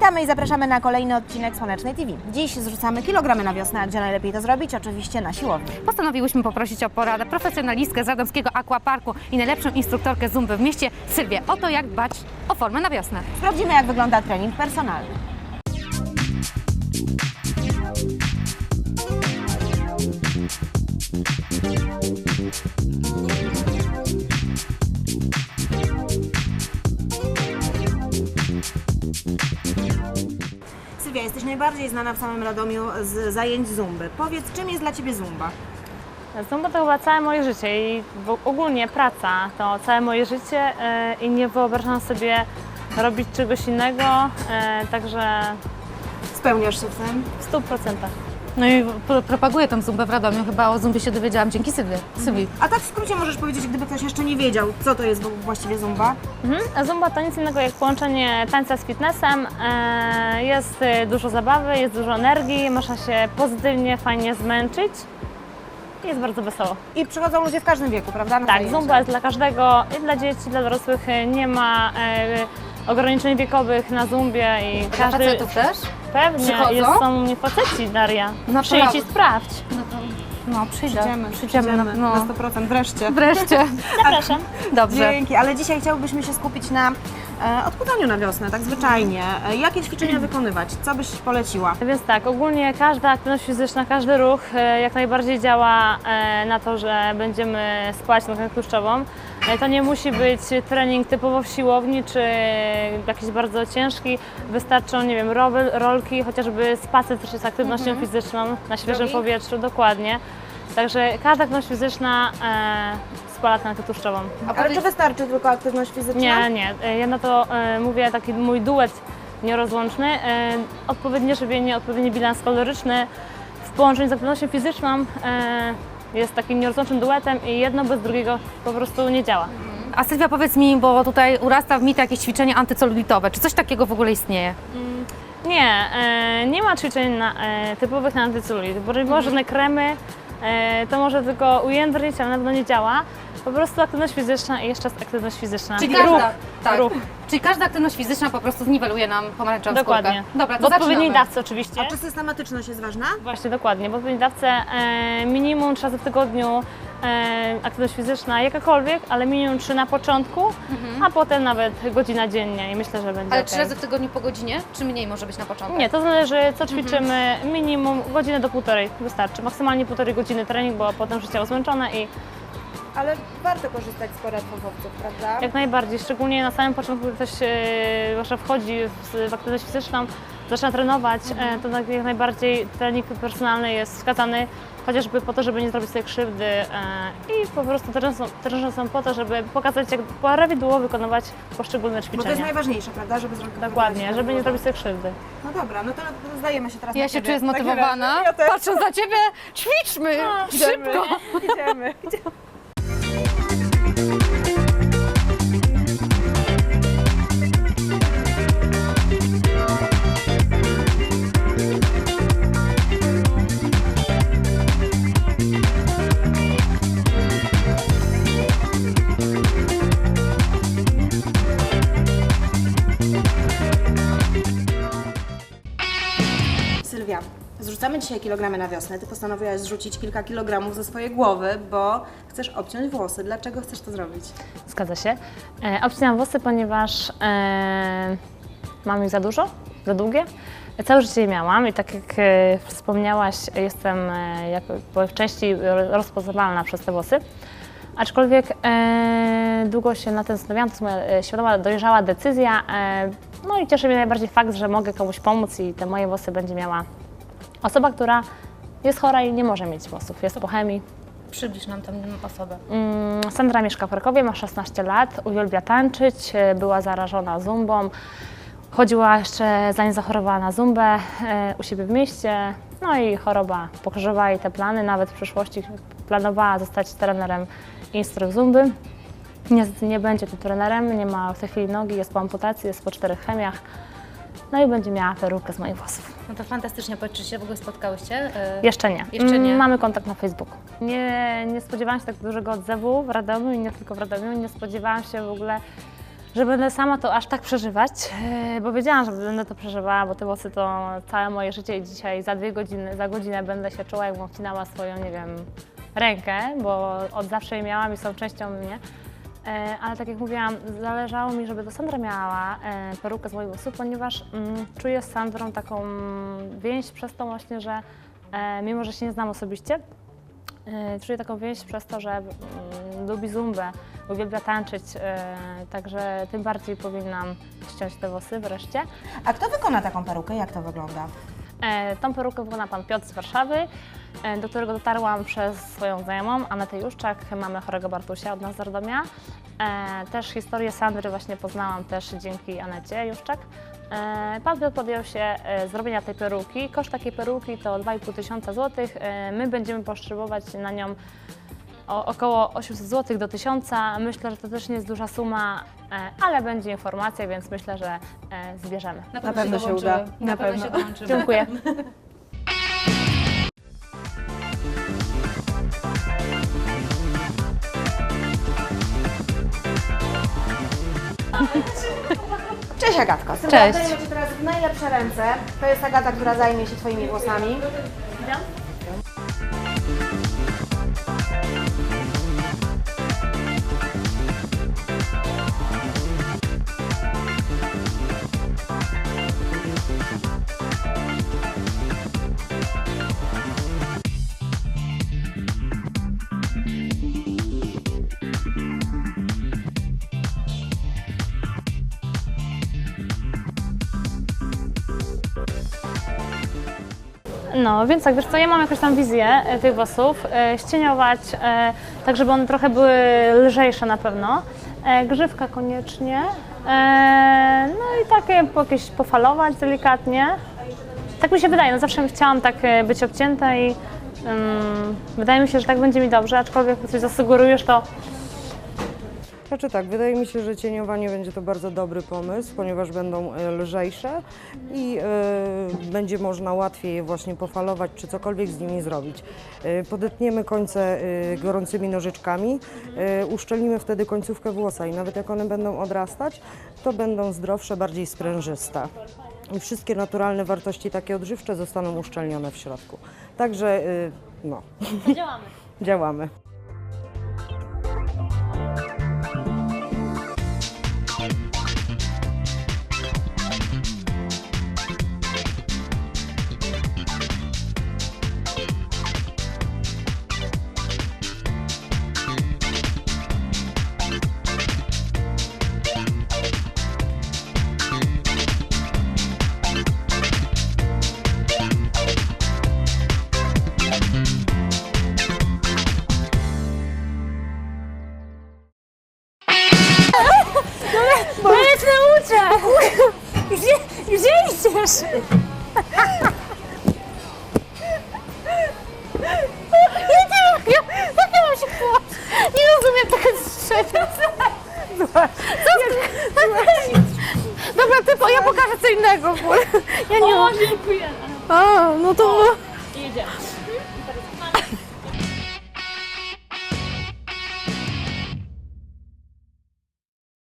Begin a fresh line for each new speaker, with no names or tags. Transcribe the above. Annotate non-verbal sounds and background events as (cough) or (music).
Witamy i zapraszamy na kolejny odcinek Słonecznej TV. Dziś zrzucamy kilogramy na wiosnę, a gdzie najlepiej to zrobić? Oczywiście na siłowni.
Postanowiłyśmy poprosić o poradę profesjonalistkę z Radomskiego Aquaparku i najlepszą instruktorkę Zumby w mieście, Sylwię, o to jak dbać o formę na wiosnę.
Sprawdzimy, jak wygląda trening personalny. Sylwia, jesteś najbardziej znana w samym Radomiu z zajęć zumby. Powiedz, czym jest dla Ciebie zumba?
Zumba to chyba całe moje życie i ogólnie praca to całe moje życie e, i nie wyobrażam sobie robić czegoś innego, e, także
Spełniasz się w tym?
w 100%.
No i pro- propaguję tą Zumbę w Radomiu, chyba o Zumbie się dowiedziałam dzięki Sylwie. Sylwii.
A tak w skrócie możesz powiedzieć, gdyby ktoś jeszcze nie wiedział, co to jest właściwie zumba?
Mhm. A Zumba to nic innego jak połączenie tańca z fitnessem. E, jest e, dużo zabawy, jest dużo energii, można się pozytywnie, fajnie zmęczyć i jest bardzo wesoło.
I przychodzą ludzie w każdym wieku, prawda? Na
Tak,
zajęcia.
Zumba jest dla każdego, i dla dzieci, i dla dorosłych. E, Nie ma e, ograniczeń wiekowych na Zumbie i
Dla
każdy...
facetów też?
Pewnie,
Przychodzą?
jest, są u mnie faceci, Daria.
No
Przyjdź i sprawdź.
No, to, no przyjdę.
Przyjdziemy,
Przyjdziemy,
przyjdziemy
no.
na 100%, wreszcie.
Wreszcie. (laughs)
Zapraszam.
Dobrze.
Dzięki, ale dzisiaj chciałbyśmy się skupić na e, odchudzaniu na wiosnę, tak zwyczajnie. E, jakie ćwiczenia (clears throat) wykonywać? Co byś poleciła?
Więc tak, ogólnie każda aktywność fizyczna, każdy ruch e, jak najbardziej działa na to, że będziemy spać na tkankę tłuszczową. To nie musi być trening typowo w siłowni czy jakiś bardzo ciężki. Wystarczą, nie wiem, rowy, rolki, chociażby spacer też jest aktywnością fizyczną na świeżym powietrzu, dokładnie. Także każda aktywność fizyczna e, spala tkankę tłuszczową.
Ale czy wystarczy tylko aktywność fizyczna?
Nie, nie. E, Ja na to e, mówię taki mój duet nierozłączny. E, odpowiednie żywienie, odpowiedni bilans kaloryczny w połączeniu z aktywnością fizyczną e, jest takim nierozłącznym duetem i jedno bez drugiego po prostu nie działa.
A Sylwia powiedz mi, bo tutaj urasta w mit jakieś ćwiczenia antycelulitowe. Czy coś takiego w ogóle istnieje?
Nie, e, nie ma ćwiczeń na, e, typowych na antycelulit, bo jeżeli było żadne kremy, to może tylko ujędrnić, ale na pewno nie działa. Po prostu aktywność fizyczna i jeszcze raz aktywność fizyczna.
Czyli
ruch,
każda, tak.
ruch.
Czyli każda aktywność fizyczna po prostu zniweluje nam pomarańczową
Dokładnie.
skórkę. Dobra,
w
to
odpowiedniej
zaczynamy.
dawce oczywiście.
A czy systematyczność jest ważna?
Właśnie, dokładnie. W odpowiedniej dawce e, minimum trzy razy w tygodniu e, aktywność fizyczna, jakakolwiek, ale minimum trzy na początku, a potem nawet godzina dziennie i myślę, że będzie
Mhm. Ale trzy razy w tygodniu po godzinie, czy mniej może być na początek?
Nie, to zależy
Mhm.
co ćwiczymy, minimum godzinę do półtorej wystarczy. Maksymalnie półtorej godziny trening, bo potem życie zmęczone i
Ale warto korzystać z porad fachowców, prawda?
jak najbardziej, szczególnie na samym początku, gdy ktoś e, zwłaszcza wchodzi w, w aktywność fizyczną, zaczyna trenować, e, to tak jak najbardziej trening personalny jest wskazany chociażby po to, żeby nie zrobić sobie krzywdy e, i po prostu trenerzy są, po to, żeby pokazać, jak prawidłowo wykonywać poszczególne
Bo to jest
ćwiczenia.
najważniejsze, prawda? Żeby zrobić
Dokładnie, żeby nie zrobić sobie krzywdy.
No dobra, no to zdajemy się teraz
Ja
na
się
ciebie.
czuję zmotywowana.
razie Ja.
Patrząc na ciebie, ćwiczmy! Szybko!
Idziemy. Idziemy. Sylwia, dzisiaj kilogramy na wiosnę. Ty postanowiłaś zrzucić kilka kilogramów ze swojej głowy, bo chcesz obciąć włosy. Dlaczego chcesz to zrobić?
Zgadza się. E, obcinam włosy, ponieważ e, mam ich za dużo, za długie. Całe życie je miałam i tak jak e, wspomniałaś, jestem e, jako, po w części ro- rozpoznawalna przez te włosy. Aczkolwiek e, długo się na tym zastanawiałam, to jest moja e, świadoma, dojrzała decyzja. E, no i cieszy mnie najbardziej fakt, że mogę komuś pomóc i te moje włosy będzie miała osoba, która jest chora i nie może mieć włosów. Jest po chemii,
Przybliż nam tę osobę.
Mm, Sandra mieszka w Krakowie, ma 16 lat, uwielbia tańczyć, e, była zarażona zumbą. Chodziła jeszcze, zanim zachorowała na zumbę, e, u siebie w mieście. No i choroba pokrzyżowała jej te plany. Nawet w przyszłości planowała zostać trenerem instru zumby. Niestety nie będzie tym trenerem, nie ma w tej chwili nogi, jest po amputacji, jest po czterech chemiach. No i będzie miała perukę z moich włosów.
No to fantastycznie, czy się w ogóle spotkałyście? E,
Jeszcze nie.
Jeszcze nie.
Mm, Mamy kontakt na Facebooku. Nie, nie spodziewałam się tak dużego odzewu w Radomiu i nie tylko w Radomiu. Nie spodziewałam się w ogóle że będę sama to aż tak przeżywać, e, bo wiedziałam, że będę to przeżywała, bo te włosy to całe moje życie i dzisiaj za dwie godziny, za godzinę będę się czuła, jakbym wcinała swoją, nie wiem, rękę, bo od zawsze je miałam i są częścią mnie. E, Ale tak jak mówiłam, zależało mi, żeby to Sandra miała e, perukę z moich włosów, ponieważ mm, czuję z Sandrą taką więź przez to właśnie, że e, mimo, że się nie znam osobiście, e, czuję taką więź przez to, że mm, lubi zumbę, uwielbia tańczyć, e, także tym bardziej powinnam ściąć te włosy wreszcie.
A kto wykona taką perukę? Jak to wygląda?
E, Tą perukę wykona pan Piotr z Warszawy, do którego dotarłam przez swoją znajomą, Anetę Juszczak, mamy chorego Bartusia od nas z Radomia. E, Też historię Sandry właśnie poznałam też dzięki Anecie Juszczak. E, Pan Piotr podjął się e, zrobienia tej peruki. Koszt takiej peruki to 2,5 tysiąca złotych. E, My będziemy potrzebować na nią o, około 800 zł do 1000. Myślę, że to też nie jest duża suma, e, ale będzie informacja, więc myślę, że e, zbierzemy.
Na pewno się uda.
Na, pewno się dołączymy.
Dziękuję. (laughs)
Cześć Agatko. Sylwia,
Cześć.
Cię teraz w najlepsze ręce. To jest Agata, która zajmie się Twoimi włosami.
No, więc tak, wiesz co, ja mam jakąś tam wizję e, tych włosów, e, ścieniować, e, tak żeby one trochę były lżejsze na pewno, grzywka koniecznie, no i takie jakieś pofalować delikatnie. Tak mi się wydaje, no zawsze chciałam tak być obcięta i mm, wydaje mi się, że tak będzie mi dobrze, aczkolwiek jak coś zasugerujesz, to
Znaczy tak, wydaje mi się, że cieniowanie będzie to bardzo dobry pomysł, ponieważ będą lżejsze i będzie można łatwiej je właśnie pofalować czy cokolwiek z nimi zrobić. E, podetniemy końce e, gorącymi nożyczkami, e, uszczelnimy wtedy końcówkę włosa i nawet jak one będą odrastać, to będą zdrowsze, bardziej sprężyste. I wszystkie naturalne wartości takie odżywcze zostaną uszczelnione w środku. Także no,
działamy. (laughs)
działamy.
Gdzie idziesz? Ja nie mogę, jak ja mam się chłować? Nie rozumiem tego strzenia. Dobra, ty, po- ja pokażę co innego. bo Ja nie mam. dziękuję. A, no to... Jedziemy.